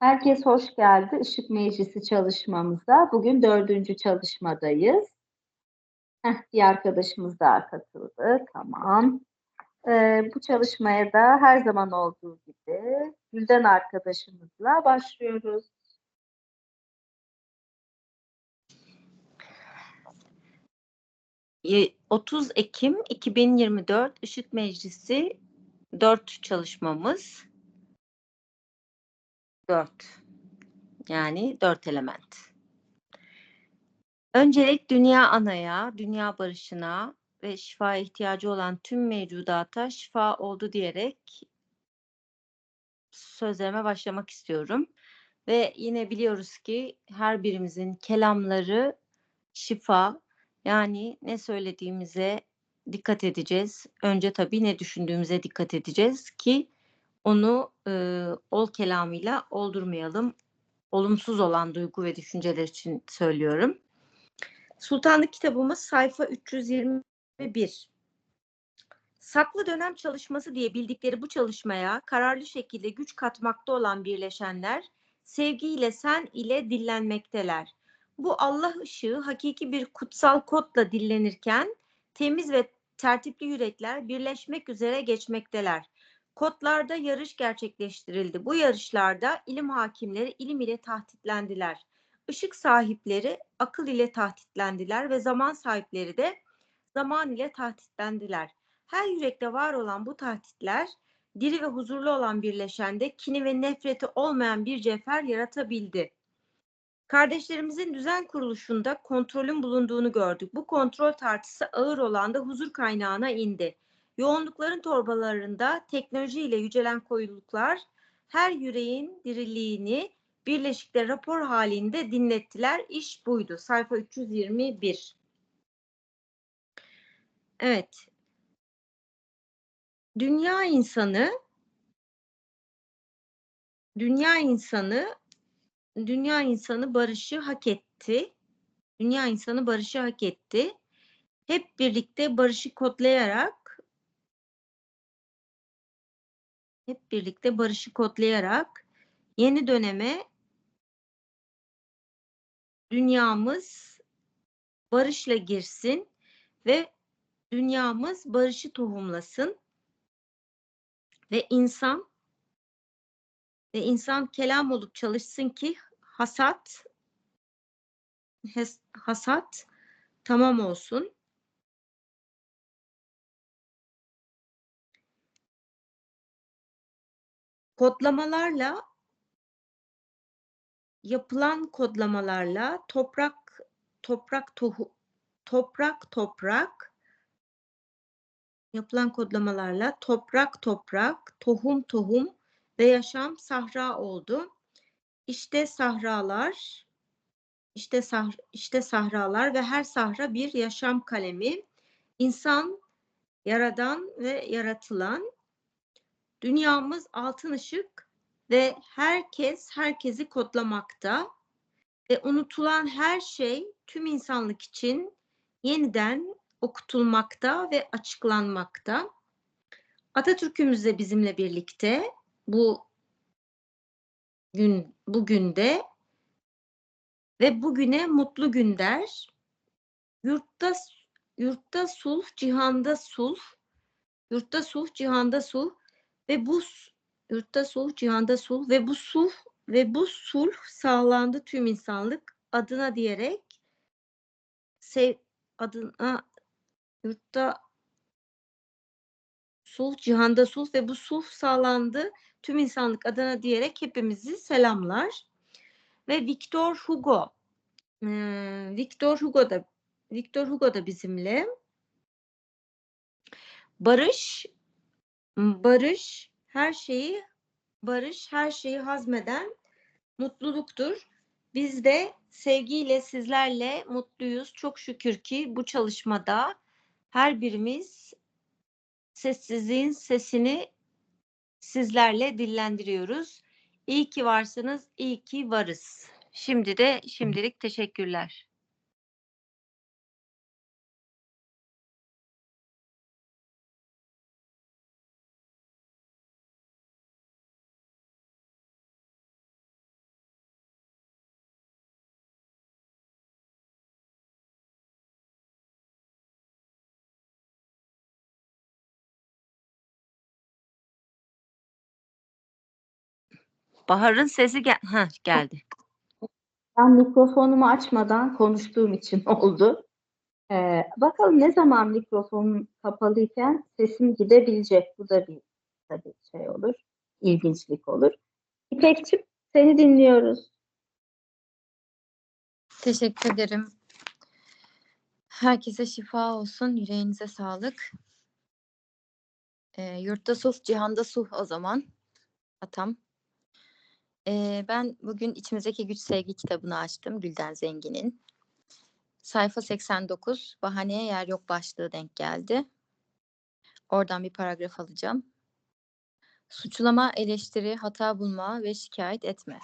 Herkes hoş geldi Işık Meclisi çalışmamıza. Bugün dördüncü çalışmadayız. Heh, bir arkadaşımız daha katıldı. Tamam. Ee, bu çalışmaya da her zaman olduğu gibi Gülden arkadaşımızla başlıyoruz. Ye- 30 Ekim 2024 Işık Meclisi 4 çalışmamız 4 yani 4 element. Öncelik dünya anaya, dünya barışına ve şifa ihtiyacı olan tüm mevcudata şifa oldu diyerek sözlerime başlamak istiyorum. Ve yine biliyoruz ki her birimizin kelamları şifa yani ne söylediğimize dikkat edeceğiz. Önce tabii ne düşündüğümüze dikkat edeceğiz ki onu e, ol kelamıyla oldurmayalım. Olumsuz olan duygu ve düşünceler için söylüyorum. Sultanlık kitabımız sayfa 321. Saklı dönem çalışması diye bildikleri bu çalışmaya kararlı şekilde güç katmakta olan birleşenler sevgiyle sen ile dillenmekteler. Bu Allah ışığı hakiki bir kutsal kodla dillenirken temiz ve tertipli yürekler birleşmek üzere geçmekteler. Kodlarda yarış gerçekleştirildi. Bu yarışlarda ilim hakimleri ilim ile tahtitlendiler. Işık sahipleri akıl ile tahtitlendiler ve zaman sahipleri de zaman ile tahtitlendiler. Her yürekte var olan bu tahtitler diri ve huzurlu olan birleşende kini ve nefreti olmayan bir cevher yaratabildi. Kardeşlerimizin düzen kuruluşunda kontrolün bulunduğunu gördük. Bu kontrol tartısı ağır olan da huzur kaynağına indi. Yoğunlukların torbalarında teknoloji ile yücelen koyuluklar her yüreğin diriliğini birleşikte rapor halinde dinlettiler. İş buydu. Sayfa 321. Evet. Dünya insanı dünya insanı dünya insanı barışı hak etti. Dünya insanı barışı hak etti. Hep birlikte barışı kodlayarak hep birlikte barışı kodlayarak yeni döneme dünyamız barışla girsin ve dünyamız barışı tohumlasın ve insan ve insan kelam olup çalışsın ki hasat hasat tamam olsun. Kodlamalarla yapılan kodlamalarla toprak toprak tohu toprak toprak yapılan kodlamalarla toprak toprak tohum tohum ve yaşam sahra oldu. İşte sahralar işte sah işte sahralar ve her sahra bir yaşam kalemi. İnsan yaradan ve yaratılan dünyamız altın ışık ve herkes herkesi kodlamakta ve unutulan her şey tüm insanlık için yeniden okutulmakta ve açıklanmakta. Atatürk'ümüz de bizimle birlikte bu gün bugün de ve bugüne mutlu gün der. Yurtta yurtta sulh, cihanda sulh. Yurtta sulh, cihanda sulh ve bu yurtta sulh, cihanda sulh ve bu sulh ve bu sulh sağlandı tüm insanlık adına diyerek sev adına yurtta sulh, cihanda sulh ve bu sulh sağlandı tüm insanlık adına diyerek hepimizi selamlar. Ve Victor Hugo, Victor Hugo da Victor Hugo da bizimle. Barış, barış her şeyi barış her şeyi hazmeden mutluluktur. Biz de sevgiyle sizlerle mutluyuz. Çok şükür ki bu çalışmada her birimiz sessizliğin sesini sizlerle dillendiriyoruz. İyi ki varsınız, iyi ki varız. Şimdi de şimdilik teşekkürler. Bahar'ın sesi gel Heh, geldi. Ben mikrofonumu açmadan konuştuğum için oldu. Ee, bakalım ne zaman mikrofonum kapalıyken sesim gidebilecek. Bu da bir tabii şey olur. ilginçlik olur. İpekçim seni dinliyoruz. Teşekkür ederim. Herkese şifa olsun. Yüreğinize sağlık. Ee, yurtta sulh, cihanda sulh o zaman. Atam. Ee, ben bugün İçimizdeki Güç Sevgi kitabını açtım. Gülden Zengin'in. Sayfa 89. Bahaneye yer yok başlığı denk geldi. Oradan bir paragraf alacağım. Suçlama, eleştiri, hata bulma ve şikayet etme.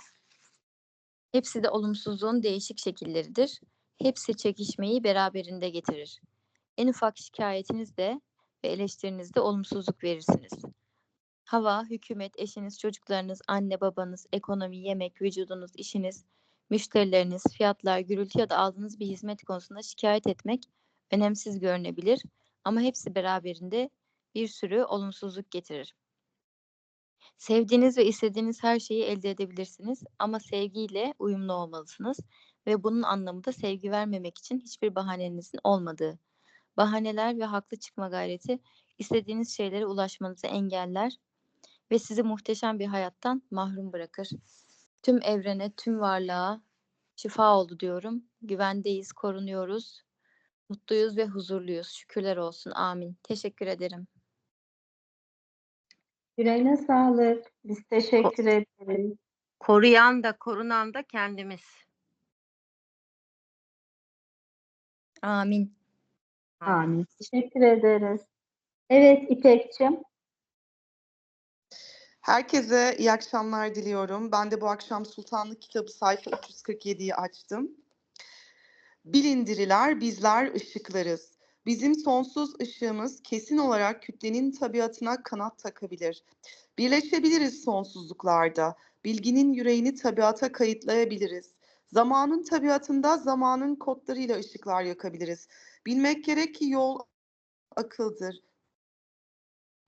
Hepsi de olumsuzluğun değişik şekilleridir. Hepsi çekişmeyi beraberinde getirir. En ufak şikayetinizde ve eleştirinizde olumsuzluk verirsiniz. Hava, hükümet, eşiniz, çocuklarınız, anne babanız, ekonomi, yemek, vücudunuz, işiniz, müşterileriniz, fiyatlar, gürültü ya da aldığınız bir hizmet konusunda şikayet etmek önemsiz görünebilir ama hepsi beraberinde bir sürü olumsuzluk getirir. Sevdiğiniz ve istediğiniz her şeyi elde edebilirsiniz ama sevgiyle uyumlu olmalısınız ve bunun anlamı da sevgi vermemek için hiçbir bahanenizin olmadığı. Bahaneler ve haklı çıkma gayreti istediğiniz şeylere ulaşmanızı engeller ve sizi muhteşem bir hayattan mahrum bırakır. Tüm evrene, tüm varlığa şifa oldu diyorum. Güvendeyiz, korunuyoruz, mutluyuz ve huzurluyuz. Şükürler olsun. Amin. Teşekkür ederim. Yüreğine sağlık. Biz teşekkür ederiz. Koruyan da korunan da kendimiz. Amin. Amin. Teşekkür ederiz. Evet İpekçim. Herkese iyi akşamlar diliyorum. Ben de bu akşam Sultanlık kitabı sayfa 347'yi açtım. Bilindiriler bizler ışıklarız. Bizim sonsuz ışığımız kesin olarak kütlenin tabiatına kanat takabilir. Birleşebiliriz sonsuzluklarda. Bilginin yüreğini tabiata kayıtlayabiliriz. Zamanın tabiatında zamanın kodlarıyla ışıklar yakabiliriz. Bilmek gerek ki yol akıldır.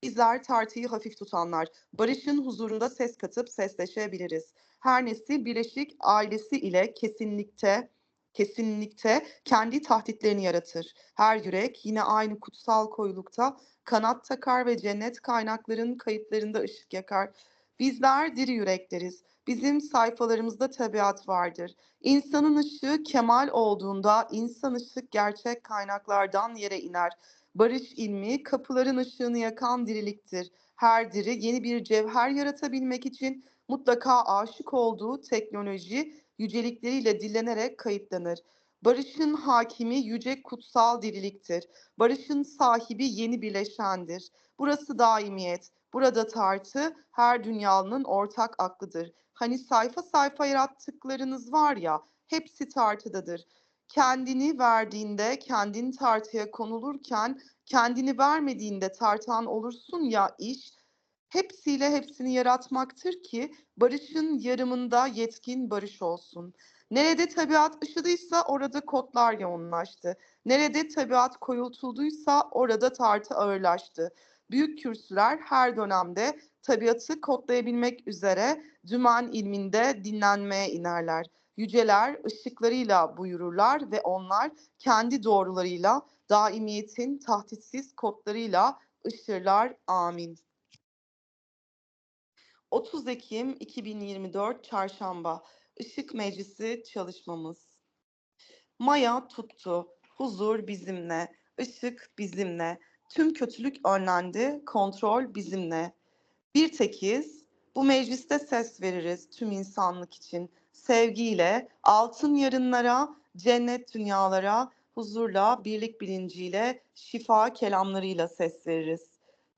Bizler tartıyı hafif tutanlar, barışın huzurunda ses katıp sesleşebiliriz. Her nesil birleşik ailesi ile kesinlikte kesinlikte kendi tahditlerini yaratır. Her yürek yine aynı kutsal koyulukta kanat takar ve cennet kaynakların kayıtlarında ışık yakar. Bizler diri yürekleriz. Bizim sayfalarımızda tabiat vardır. İnsanın ışığı kemal olduğunda insan ışık gerçek kaynaklardan yere iner. Barış ilmi kapıların ışığını yakan diriliktir. Her diri yeni bir cevher yaratabilmek için mutlaka aşık olduğu teknoloji yücelikleriyle dillenerek kayıtlanır. Barışın hakimi yüce kutsal diriliktir. Barışın sahibi yeni bileşendir. Burası daimiyet. Burada tartı her dünyanın ortak aklıdır. Hani sayfa sayfa yarattıklarınız var ya, hepsi tartıdadır. Kendini verdiğinde kendin tartıya konulurken kendini vermediğinde tartan olursun ya iş hepsiyle hepsini yaratmaktır ki barışın yarımında yetkin barış olsun. Nerede tabiat ışıdıysa orada kodlar yoğunlaştı. Nerede tabiat koyultulduysa orada tartı ağırlaştı. Büyük kürsüler her dönemde tabiatı kodlayabilmek üzere dümen ilminde dinlenmeye inerler. Yüceler ışıklarıyla buyururlar ve onlar kendi doğrularıyla daimiyetin tahtitsiz kodlarıyla ışırlar. Amin. 30 Ekim 2024 Çarşamba Işık Meclisi çalışmamız. Maya tuttu. Huzur bizimle. Işık bizimle. Tüm kötülük önlendi. Kontrol bizimle. Bir tekiz. Bu mecliste ses veririz tüm insanlık için. Sevgiyle, altın yarınlara, cennet dünyalara, huzurla, birlik bilinciyle, şifa kelamlarıyla ses veririz.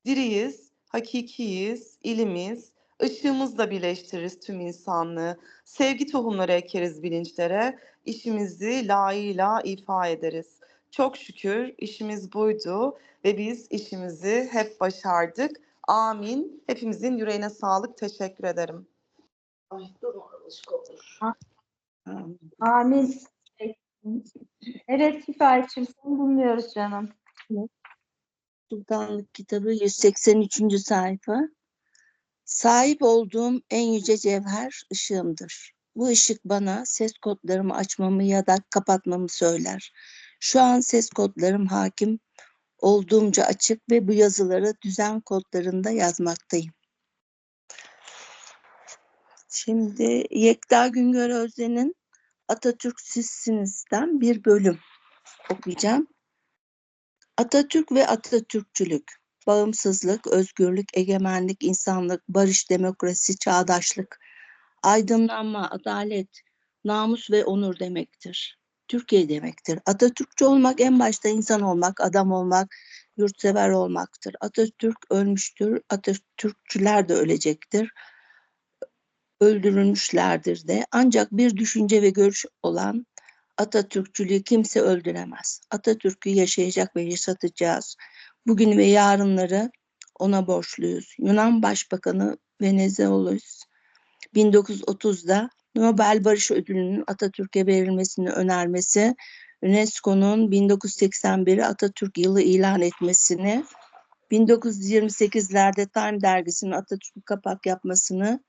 Diriyiz, hakikiyiz, ilimiz, ışığımızla birleştiririz tüm insanlığı. Sevgi tohumları ekeriz bilinçlere, işimizi layığıyla ifa ederiz. Çok şükür işimiz buydu ve biz işimizi hep başardık. Amin. Hepimizin yüreğine sağlık. Teşekkür ederim. Ay, dur alışık olur. Amin. Evet Kifayetçim seni dinliyoruz canım. Sultanlık kitabı 183. sayfa. Sahip olduğum en yüce cevher ışığımdır. Bu ışık bana ses kodlarımı açmamı ya da kapatmamı söyler. Şu an ses kodlarım hakim olduğumca açık ve bu yazıları düzen kodlarında yazmaktayım. Şimdi Yekta Güngör Özden'in Atatürk Sizsiniz'den bir bölüm okuyacağım. Atatürk ve Atatürkçülük, bağımsızlık, özgürlük, egemenlik, insanlık, barış, demokrasi, çağdaşlık, aydınlanma, adalet, namus ve onur demektir. Türkiye demektir. Atatürkçü olmak en başta insan olmak, adam olmak, yurtsever olmaktır. Atatürk ölmüştür, Atatürkçüler de ölecektir. Öldürülmüşlerdir de. Ancak bir düşünce ve görüş olan Atatürkçülüğü kimse öldüremez. Atatürk'ü yaşayacak ve yaşatacağız. Bugün ve yarınları ona borçluyuz. Yunan Başbakanı Venizelos 1930'da Nobel Barış Ödülü'nün Atatürk'e verilmesini önermesi, UNESCO'nun 1981'i Atatürk yılı ilan etmesini, 1928'lerde Time dergisinin Atatürk kapak yapmasını,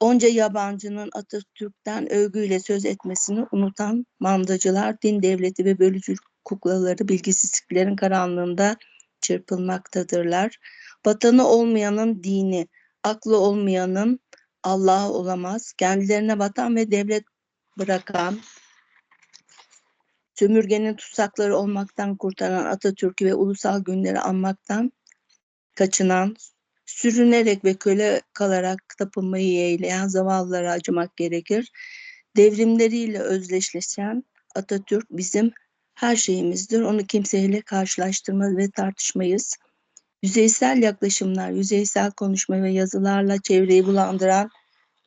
onca yabancının Atatürk'ten övgüyle söz etmesini unutan mandacılar, din devleti ve bölücülük kuklaları bilgisizliklerin karanlığında çırpılmaktadırlar. Vatanı olmayanın dini, aklı olmayanın Allah'ı olamaz. Kendilerine vatan ve devlet bırakan, sömürgenin tutsakları olmaktan kurtaran Atatürk'ü ve ulusal günleri anmaktan kaçınan, sürünerek ve köle kalarak tapınmayı yeğleyen zavallılara acımak gerekir. Devrimleriyle özdeşleşen Atatürk bizim her şeyimizdir. Onu kimseyle karşılaştırmaz ve tartışmayız. Yüzeysel yaklaşımlar, yüzeysel konuşma ve yazılarla çevreyi bulandıran,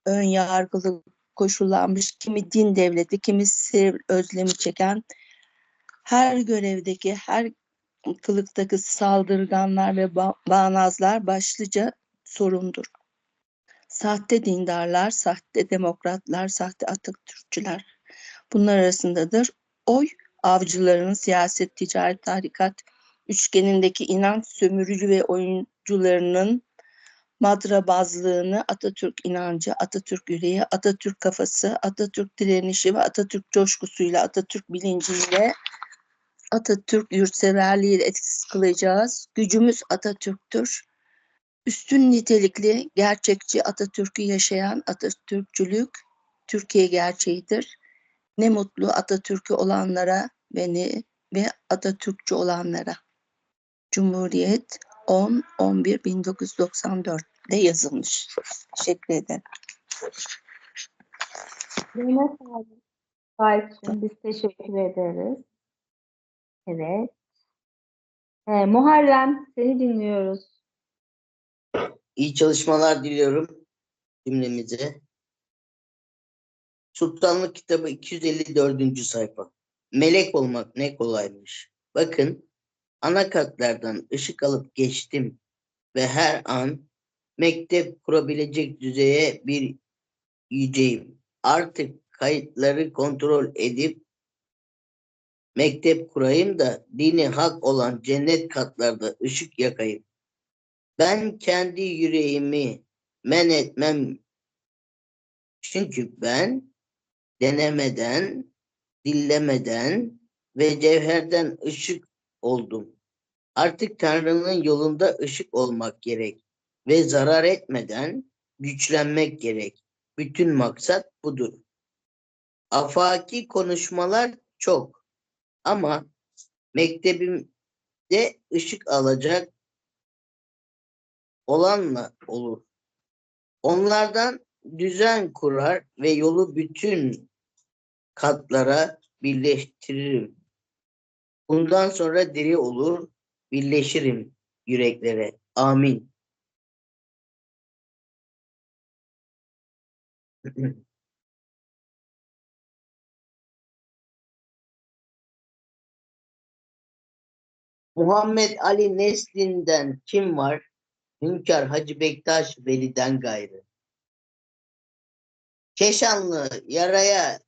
ön yargılı koşullanmış, kimi din devleti, kimi sev özlemi çeken, her görevdeki, her kılıktaki saldırganlar ve ba- bağnazlar başlıca sorundur. Sahte dindarlar, sahte demokratlar, sahte Atatürkçüler bunlar arasındadır. Oy avcılarının siyaset, ticaret, tarikat üçgenindeki inanç sömürücü ve oyuncularının madrabazlığını Atatürk inancı, Atatürk yüreği, Atatürk kafası, Atatürk direnişi ve Atatürk coşkusuyla, Atatürk bilinciyle, Atatürk yurtseverliğiyle etkisiz kılacağız. Gücümüz Atatürk'tür. Üstün nitelikli, gerçekçi Atatürk'ü yaşayan Atatürkçülük Türkiye gerçeğidir. Ne mutlu Atatürk'ü olanlara ve ne ve Atatürkçü olanlara. Cumhuriyet 10-11-1994'de yazılmış. Teşekkür ederim. Eline sağlık. Biz teşekkür ederiz. Evet. Ee, Muharrem seni dinliyoruz. İyi çalışmalar diliyorum cümlemize. Sultanlık kitabı 254. sayfa. Melek olmak ne kolaymış. Bakın anakartlardan ışık alıp geçtim ve her an mektep kurabilecek düzeye bir yüceyim. Artık kayıtları kontrol edip mektep kurayım da dini hak olan cennet katlarda ışık yakayım. Ben kendi yüreğimi men etmem. Çünkü ben denemeden, dillemeden ve cevherden ışık oldum. Artık Tanrı'nın yolunda ışık olmak gerek ve zarar etmeden güçlenmek gerek. Bütün maksat budur. Afaki konuşmalar çok ama mektebimde ışık alacak olanla olur. Onlardan düzen kurar ve yolu bütün katlara birleştiririm. Bundan sonra diri olur, birleşirim yüreklere. Amin. Muhammed Ali neslinden kim var? Hünkar Hacı Bektaş Veli'den gayrı. Keşanlı yaraya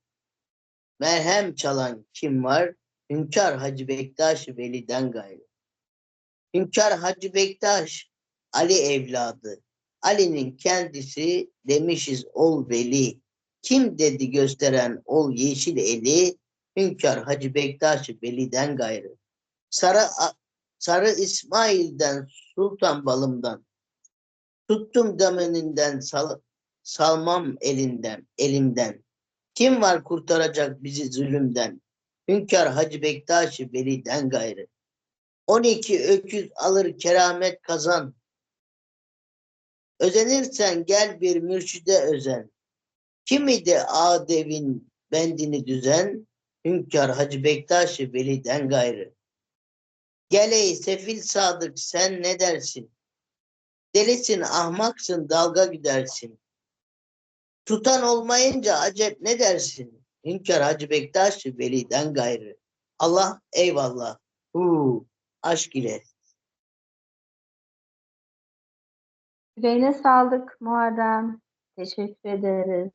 merhem çalan kim var? Hünkar Hacı Bektaş Veli'den gayrı. Hünkar Hacı Bektaş Ali evladı. Ali'nin kendisi demişiz ol veli. Kim dedi gösteren ol yeşil eli, Hünkar Hacı Bektaş Veli'den gayrı. Sarı, Sarı İsmail'den Sultan Balım'dan, tuttum dameninden sal, salmam elinden, elimden. Kim var kurtaracak bizi zulümden? Hünkar Hacı Bektaş Veli'den gayrı. 12 öküz alır keramet kazan. Özenirsen gel bir mürşide özen. Kim idi Adev'in bendini düzen? Hünkar Hacı Bektaş Veli'den gayrı. Gel ey sefil sadık sen ne dersin? Delisin ahmaksın dalga güdersin. Tutan olmayınca acep ne dersin? Hünkar Hacı Bektaş Veli'den gayrı. Allah eyvallah. Hu, aşk ile. Yüreğine sağlık Muharrem. Teşekkür ederiz.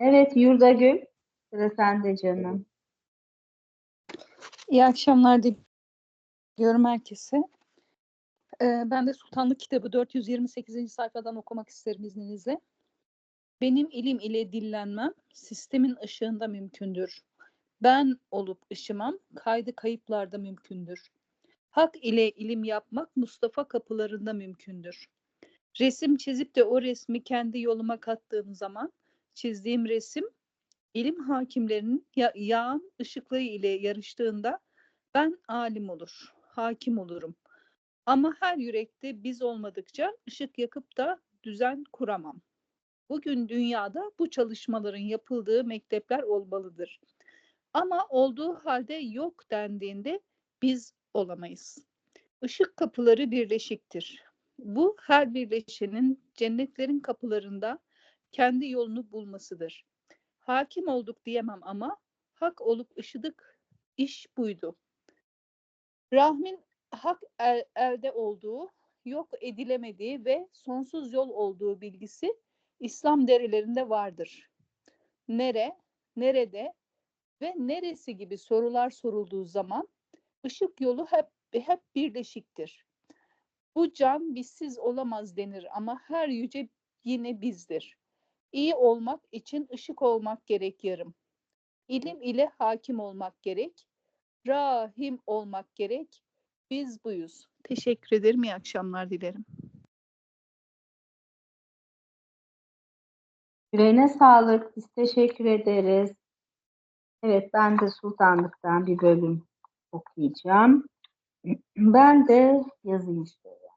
Evet Yurdagül. Sıra sende canım. İyi akşamlar diliyorum herkese. Ee, ben de Sultanlık kitabı 428. sayfadan okumak isterim izninizle. Benim ilim ile dillenmem sistemin ışığında mümkündür. Ben olup ışımam kaydı kayıplarda mümkündür. Hak ile ilim yapmak Mustafa kapılarında mümkündür. Resim çizip de o resmi kendi yoluma kattığım zaman çizdiğim resim ilim hakimlerinin ya- yağan ışıklığı ile yarıştığında ben alim olur, hakim olurum. Ama her yürekte biz olmadıkça ışık yakıp da düzen kuramam. Bugün dünyada bu çalışmaların yapıldığı mektepler olmalıdır. Ama olduğu halde yok dendiğinde biz olamayız. Işık kapıları birleşiktir. Bu her birleşenin cennetlerin kapılarında kendi yolunu bulmasıdır. Hakim olduk diyemem ama hak olup ışıdık iş buydu. Rahmin hak el- elde olduğu, yok edilemediği ve sonsuz yol olduğu bilgisi İslam derelerinde vardır. Nere, nerede ve neresi gibi sorular sorulduğu zaman ışık yolu hep hep birleşiktir. Bu can bizsiz olamaz denir ama her yüce yine bizdir. İyi olmak için ışık olmak gerek yarım. İlim ile hakim olmak gerek. Rahim olmak gerek. Biz buyuz. Teşekkür ederim. İyi akşamlar dilerim. Yüreğine sağlık. Biz teşekkür ederiz. Evet ben de Sultanlık'tan bir bölüm okuyacağım. Ben de yazayım şöyle.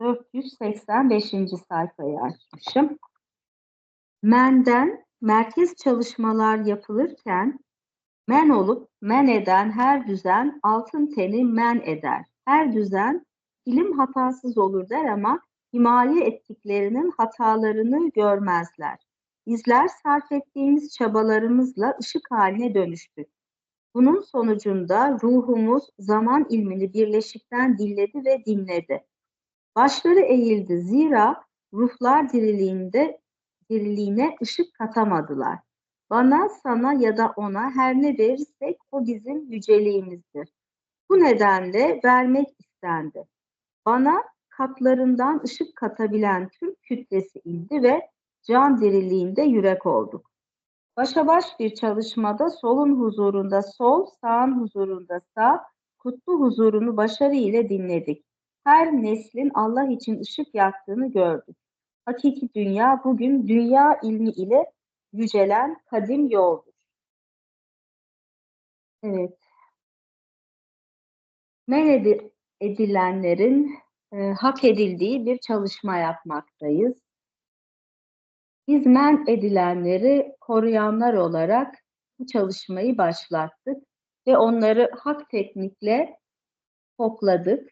485. sayfayı açmışım. Menden merkez çalışmalar yapılırken men olup men eden her düzen altın teni men eder. Her düzen ilim hatasız olur der ama himaye ettiklerinin hatalarını görmezler. Bizler sarf ettiğimiz çabalarımızla ışık haline dönüştük. Bunun sonucunda ruhumuz zaman ilmini birleşikten dilledi ve dinledi. Başları eğildi zira ruhlar diriliğinde diriliğine ışık katamadılar. Bana, sana ya da ona her ne verirsek o bizim yüceliğimizdir. Bu nedenle vermek istendi. Bana katlarından ışık katabilen Türk kütlesi indi ve can diriliğinde yürek olduk. Başa baş bir çalışmada solun huzurunda sol, sağın huzurunda sağ, kutlu huzurunu başarı ile dinledik. Her neslin Allah için ışık yaktığını gördük. Hakiki dünya bugün dünya ilmi ile yücelen kadim yoldur. Evet. Men edi- edilenlerin e, hak edildiği bir çalışma yapmaktayız. Biz edilenleri koruyanlar olarak bu çalışmayı başlattık ve onları hak teknikle topladık,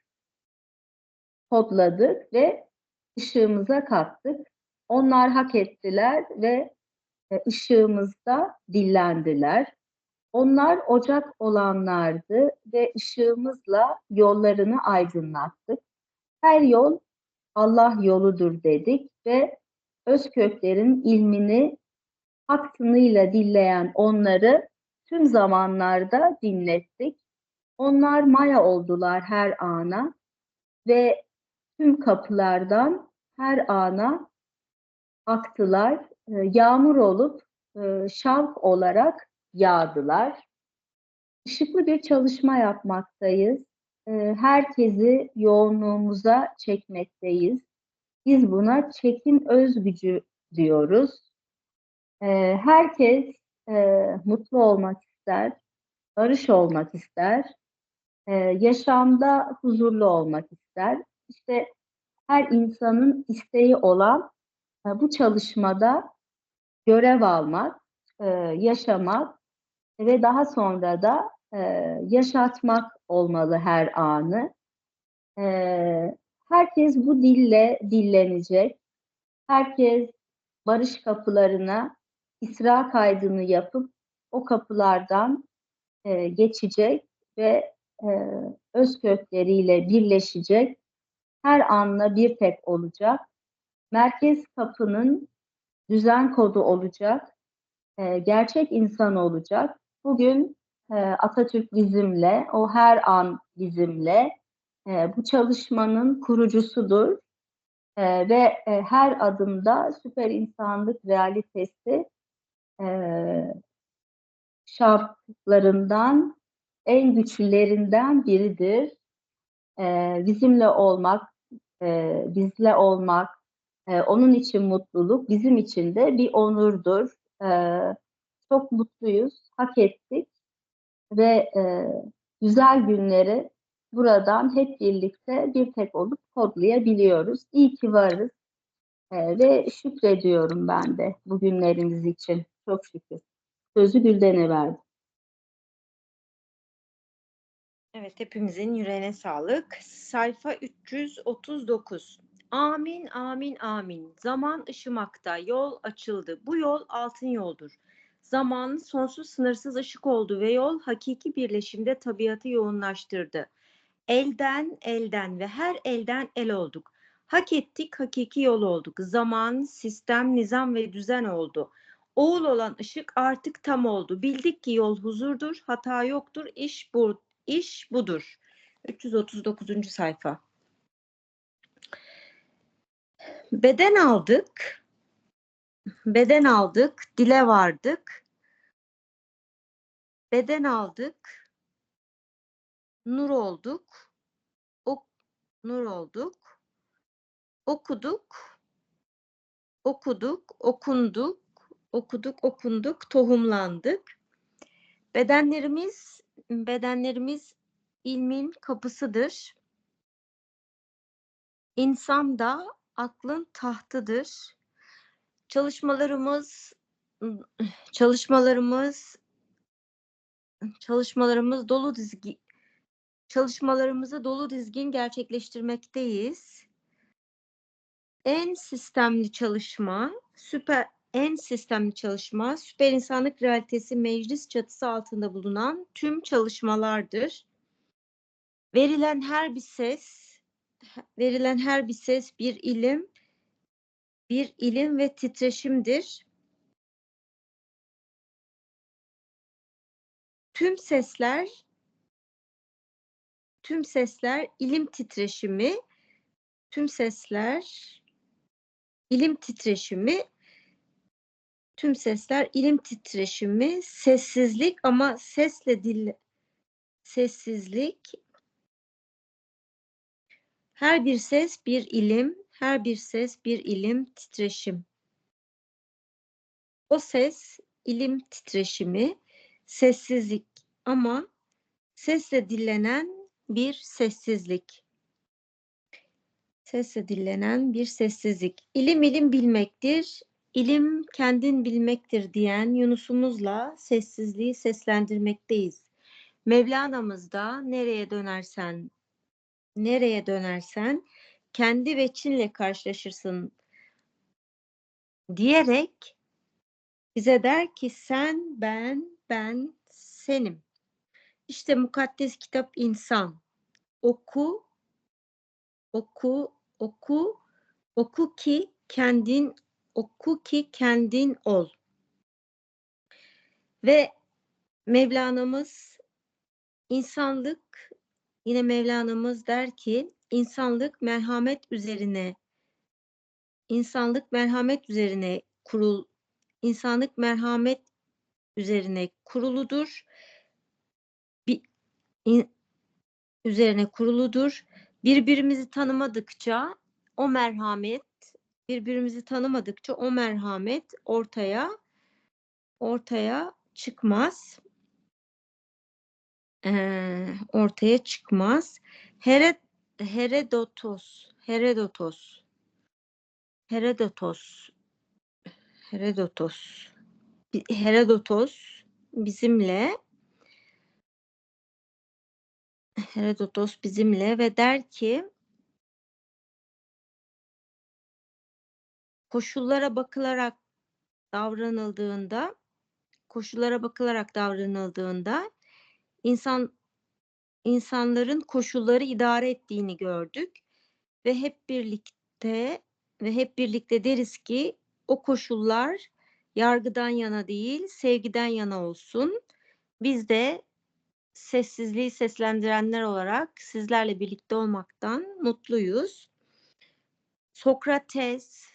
kodladık ve ışığımıza kattık. Onlar hak ettiler ve e, ışığımızda dillendiler. Onlar ocak olanlardı ve ışığımızla yollarını aydınlattık. Her yol Allah yoludur dedik ve öz köklerin ilmini hak tınıyla dilleyen onları tüm zamanlarda dinlettik. Onlar maya oldular her ana ve tüm kapılardan her ana aktılar. E, yağmur olup e, şavk olarak yağdılar. Işıklı bir çalışma yapmaktayız. E, herkesi yoğunluğumuza çekmekteyiz. Biz buna çekim öz gücü diyoruz. E, herkes e, mutlu olmak ister, barış olmak ister, e, yaşamda huzurlu olmak ister. İşte her insanın isteği olan e, bu çalışmada görev almak, yaşamak ve daha sonra da e, yaşatmak olmalı her anı. E, herkes bu dille dillenecek. Herkes barış kapılarına İsra kaydını yapıp o kapılardan e, geçecek ve e, öz kökleriyle birleşecek. Her anla bir tek olacak. Merkez kapının düzen kodu olacak. E, gerçek insan olacak. Bugün e, Atatürk bizimle, o her an bizimle. E, bu çalışmanın kurucusudur. E, ve e, her adımda süper insanlık realitesi e, şartlarından en güçlülerinden biridir. E, bizimle olmak, e, bizle olmak, e, onun için mutluluk bizim için de bir onurdur. Çok mutluyuz, hak ettik ve e, güzel günleri buradan hep birlikte bir tek olup kodlayabiliyoruz. İyi ki varız e, ve şükrediyorum ben de bugünlerimiz için. Çok şükür. Sözü Gülden'e verdim. Evet, hepimizin yüreğine sağlık. Sayfa 339. Amin, amin, amin. Zaman ışımakta, yol açıldı. Bu yol altın yoldur. Zaman sonsuz sınırsız ışık oldu ve yol hakiki birleşimde tabiatı yoğunlaştırdı. Elden, elden ve her elden el olduk. Hak ettik, hakiki yol olduk. Zaman, sistem, nizam ve düzen oldu. Oğul olan ışık artık tam oldu. Bildik ki yol huzurdur, hata yoktur, iş bu, iş budur. 339. sayfa. Beden aldık. Beden aldık, dile vardık. Beden aldık. Nur olduk. Ok, nur olduk. Okuduk. Okuduk, okunduk, okuduk, okunduk, tohumlandık. Bedenlerimiz bedenlerimiz ilmin kapısıdır. İnsan da aklın tahtıdır. Çalışmalarımız çalışmalarımız çalışmalarımız dolu dizgi çalışmalarımızı dolu dizgin gerçekleştirmekteyiz. En sistemli çalışma, süper en sistemli çalışma, süper insanlık realitesi meclis çatısı altında bulunan tüm çalışmalardır. Verilen her bir ses, verilen her bir ses bir ilim, bir ilim ve titreşimdir. Tüm sesler, tüm sesler ilim titreşimi, tüm sesler ilim titreşimi, tüm sesler ilim titreşimi, sessizlik ama sesle dil sessizlik. Her bir ses bir ilim, her bir ses bir ilim titreşim. O ses ilim titreşimi, sessizlik ama sesle dillenen bir sessizlik. Sesle dillenen bir sessizlik. İlim ilim bilmektir, ilim kendin bilmektir diyen Yunus'umuzla sessizliği seslendirmekteyiz. Mevlana'mız da nereye dönersen, nereye dönersen kendi ve Çin'le karşılaşırsın diyerek bize der ki sen, ben, ben, senim. İşte mukaddes kitap insan. Oku, oku, oku, oku ki kendin, oku ki kendin ol. Ve Mevlana'mız insanlık yine Mevlana'mız der ki insanlık merhamet üzerine insanlık merhamet üzerine kurul insanlık merhamet üzerine kuruludur. Bir, in- üzerine kuruludur. Birbirimizi tanımadıkça o merhamet birbirimizi tanımadıkça o merhamet ortaya ortaya çıkmaz. Eee, ortaya çıkmaz. Here, Herodotos, Herodotos, Herodotos, Herodotos, Herodotos bizimle Herodotos bizimle ve der ki koşullara bakılarak davranıldığında koşullara bakılarak davranıldığında insan insanların koşulları idare ettiğini gördük ve hep birlikte ve hep birlikte deriz ki o koşullar yargıdan yana değil sevgiden yana olsun. Biz de sessizliği seslendirenler olarak sizlerle birlikte olmaktan mutluyuz. Sokrates,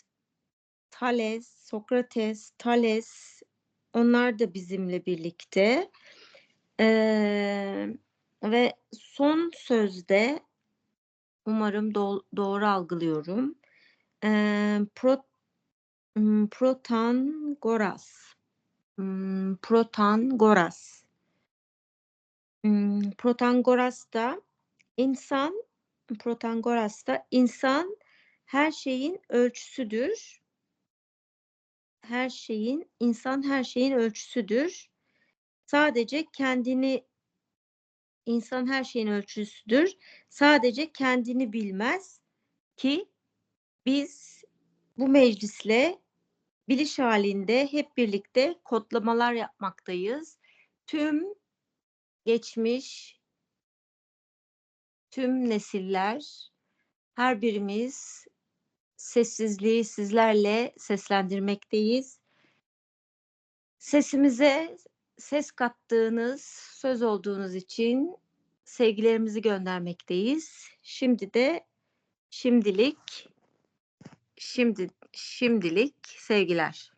Thales, Sokrates, Thales onlar da bizimle birlikte. Eee, ve son sözde umarım do- doğru algılıyorum. Eee pro, m, Protangoras. M, Protangoras. M, Protangoras da insan Protangoras da insan her şeyin ölçüsüdür. Her şeyin insan her şeyin ölçüsüdür. Sadece kendini insan her şeyin ölçüsüdür. Sadece kendini bilmez ki biz bu meclisle biliş halinde hep birlikte kodlamalar yapmaktayız. Tüm geçmiş, tüm nesiller, her birimiz sessizliği sizlerle seslendirmekteyiz. Sesimize ses kattığınız, söz olduğunuz için sevgilerimizi göndermekteyiz. Şimdi de şimdilik şimdi şimdilik sevgiler.